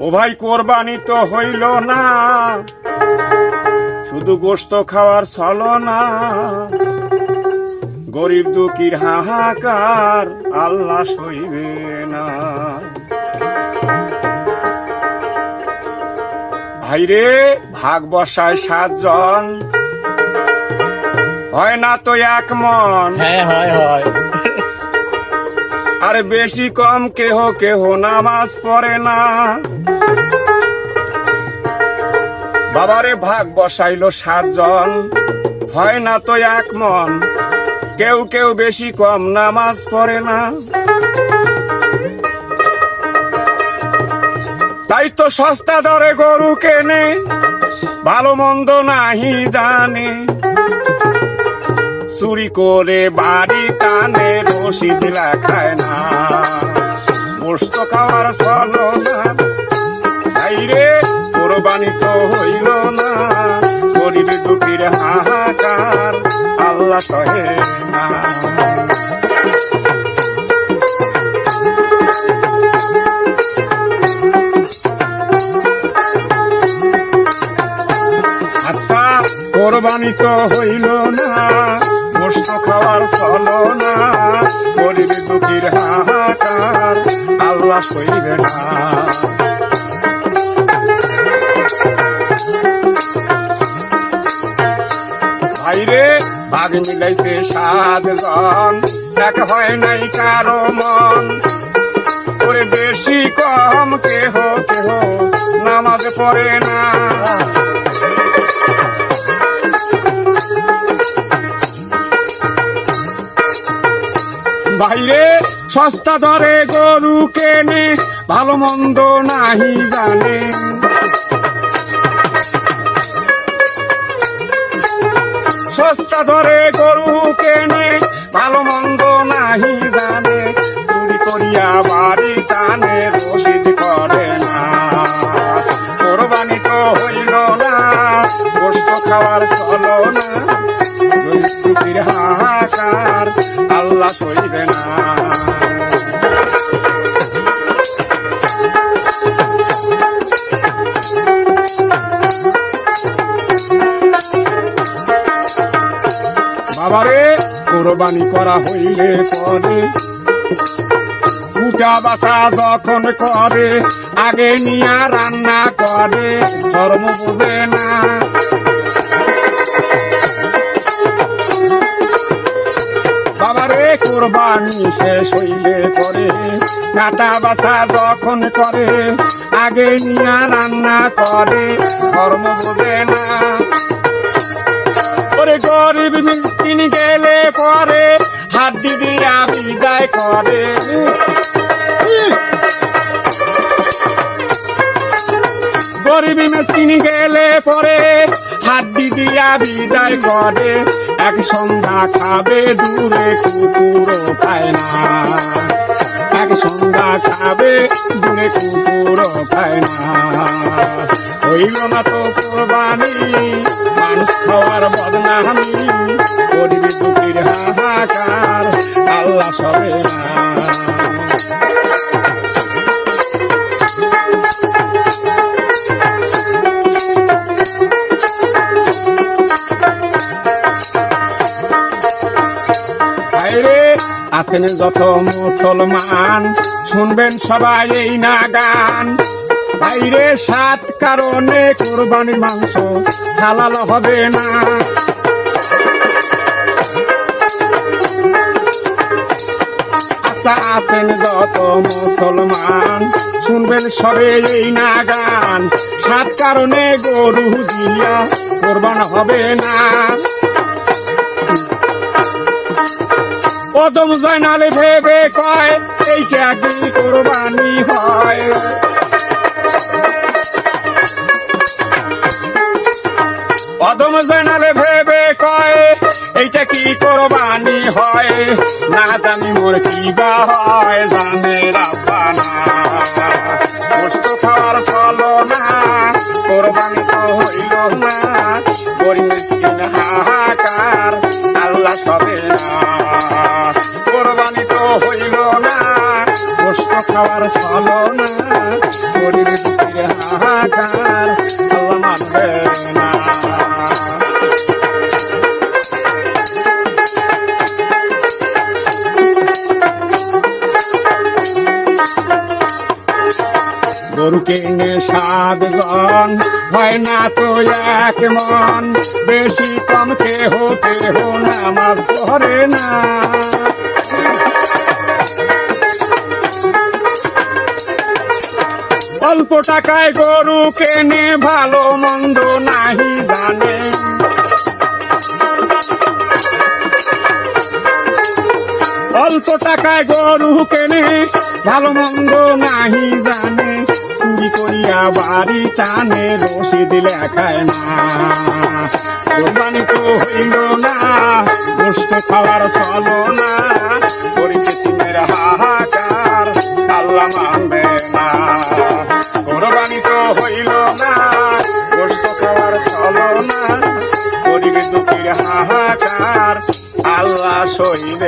ও ভাই কোরবানি তো হইল না। শুধু গোস্ত খাওয়ার চলো না। গরিব দুঃখীর হাহাকার আল্লাহ সইবে না। ভাইরে, ভাগ বসায় সাতজন। হয় না তো এক মন। হ্যাঁ হয় হয়। আর বেশি কম কেহ কেহ নামাজ পড়ে না। বাবারে ভাগ বসাইলো সাতজন, হয় না তো এক মন, কেউ কেউ বেশি কম নামাজ পড়ে না। তাই তো সস্তা দরে গরু কেনে, ভালো মন্দ নাহি জানে। চুরি করে বাড়ি টানে রসিদ লেখায় না। গোস্ত খাওয়ার চলো না। কোরবানি তো হইল না। গরিব দুঃখীর হাহাকার, আল্লাহ সহে না। আচ্ছা কোরবানি তো হইল না। গোস্ত খাওয়ার চলো না গরিব দুঃখীর হাহাকার, আল্লাহ সইবে না। ভাইরে, বাঘ মিলাইছে সাতজন এক হয় নাই কারও মন। ওরে বেশি কম কেহ কেহ নামাজ পড়ে না। বাইরে সস্তা দরে গরু কেনে, ভালো মন্দ নাহি জানে। সস্তা দরে গরু কেনে, ভালো মন্দ নাহি জানে। চুরি করিয়া বাড়ি টানে রসিদ করে না। কোরবানি তো হইল না গোস্ত খাওয়ার চলো না। হাহাকার, আল্লাহ সইবে কোরবানি করা হইলে পরে। উঠা বাসা যখন করে, আগে নিয়া রান্না করে, ধর্ম বুঝে না। বাবারে কোরবানি শেষ হইলে পরে, কাটা বাসা যখন করে, আগে নিয়া রান্না করে, ধর্ম বোঝে না। ওরে গরিব গেলে পরে। হাত দিয়া বিদায় করে। গরিব মিসকিন গেলে পরে। হাত দিয়া বিদায় করে। এক সন্ধ্যা খাবে দূরে, কুকুরও খায় না। এক সন্ধ্যা খাবে দূরে কুকুর খায় না। হইল না তো কোরবানি, মানুষ খাওয়ার বদনামি, গরিব দুঃখীর হাহাকার, আল্লাহ সবে না। আছেন যত মুসলমান। শুনবেন সবাই এই না গান বাইরে সাত কারণে কোরবানির মাংস হালাল হবে না। আছেন যত মুসলমান। শুনবেন সবে এই না গান সাত কারণে গরু দিয়া কোরবান হবে না। অদম জয়নালে ভেবে কয় এইটা কি কোরবানি হয়। অদম জয়নালে ভেবে কয় এইটা কি কোরবানি হয়। না জানি মোর কি বা হয়, জানে রাব্বানা। কষ্ট খাওয়ার চলো না, কোরবানি হাহাকার আল্লাহ মানবে না। গরু কিনে সাতজন হয় না তো এক মন। বেশি কম কেহ কেহ নামাজ পড়ে না। অল্প টাকায় গরু কেনে, ভালো মন্দ নাহি জানে। অল্প টাকায় গরু কেনে, ভালো মন্দ নাহি জানে। চুরি করিয়া বাড়ি টানে রসিদ লেখায় না। কোরবানি তো হইল গরিব